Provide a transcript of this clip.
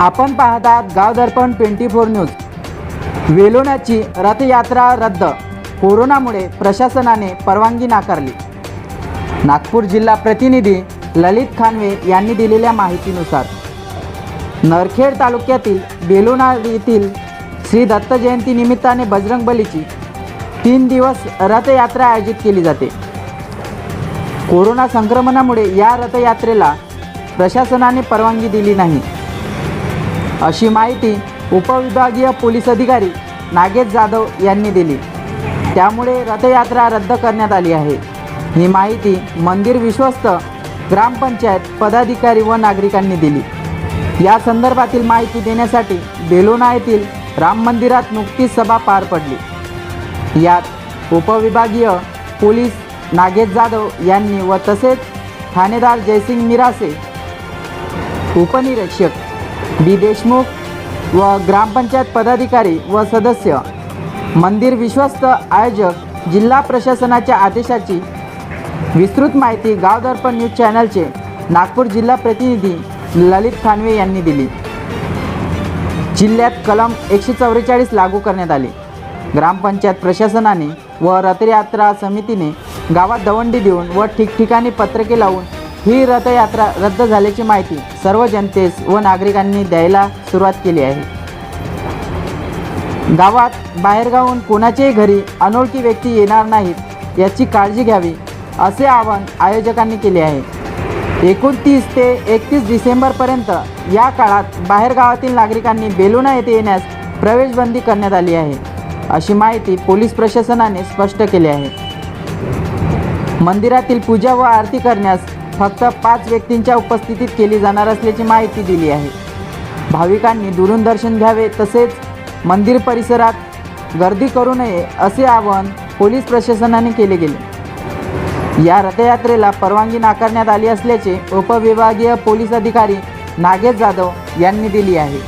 आपण पाहतात Gaon Darpan twenty four news. वेलोण्याची रथयात्रा रद्द. कोरोनामुळे प्रशासनाने परवानगी नाकारली. नागपूर जिल्हा प्रतिनिधी ललित खानवे यांनी दिलेल्या माहितीनुसार नरखेड तालुक्यातील बेलोणा येथील श्री दत्त जयंती निमित्ताने बजरंग बलीची तीन दिवस रथयात्रा आयोजित केली जाते. कोरोना संक्रमणामुळे या रथयात्रेला प्रशासनाने परवानगी दिली नाही. अशी माहिती उपविभागीय पोलीस अधिकारी नागेश जाधव यांनी दिली. त्यामुळे रथयात्रा रद्द करण्यात आली आहे. ही माहिती मंदिर विश्वस्त ग्रामपंचायत पदाधिकारी व नागरिकांनी दिली. या संदर्भातील माहिती देण्यासाठी बेलोना येथील राम मंदिरात नुकतीच सभा पार पडली. यात उपविभागीय पोलीस नागेश जाधव यांनी व तसेच ठाणेदार जयसिंग मिरासे उपनिरीक्षक बी देशमुख व ग्रामपंचायत पदाधिकारी व सदस्य. मंदिर विश्वस्त आयोजक जिल्हा प्रशासनाच्या आदेशाची विस्तृत माहिती गाव दर्पण न्यूज चॅनलचे नागपूर जिल्हा प्रतिनिधी ललित खानवे यांनी दिली. जिल्ह्यात कलम एकशे चौवेचाळीस लागू करण्यात आले. ग्रामपंचायत प्रशासनाने व रथयात्रा समितीने गावात दवंडी देऊन व ठिकठिकाणी पत्रके लावून ही रथयात्रा रद्द झाल्याची माहिती सर्व जनतेस व नागरिकांनी द्यायला सुरुवात केली आहे. गावात बाहेरगावून कोणाच्याही घरी अनोळखी व्यक्ती येणार नाहीत याची काळजी घ्यावी असे आवाहन आयोजकांनी केले आहे. एकोणतीस ते एकतीस डिसेंबरपर्यंत या काळात बाहेरगावातील नागरिकांनी बेलुणा येथे येण्यास प्रवेशबंदी करण्यात आली आहे अशी माहिती पोलीस प्रशासनाने स्पष्ट केली आहे. मंदिरातील पूजा व आरती करण्यास फक्त पाच व्यक्तींच्या उपस्थितीत केली जाणार असल्याची माहिती दिली आहे. भाविकांनी दुरून दर्शन घ्यावे तसेच मंदिर परिसरात गर्दी करू नये असे आवाहन पोलीस प्रशासनाने केले गेले. या रथयात्रेला परवानगी नाकारण्यात आली असल्याचे उपविभागीय पोलीस अधिकारी नागेश जाधव यांनी दिली आहे.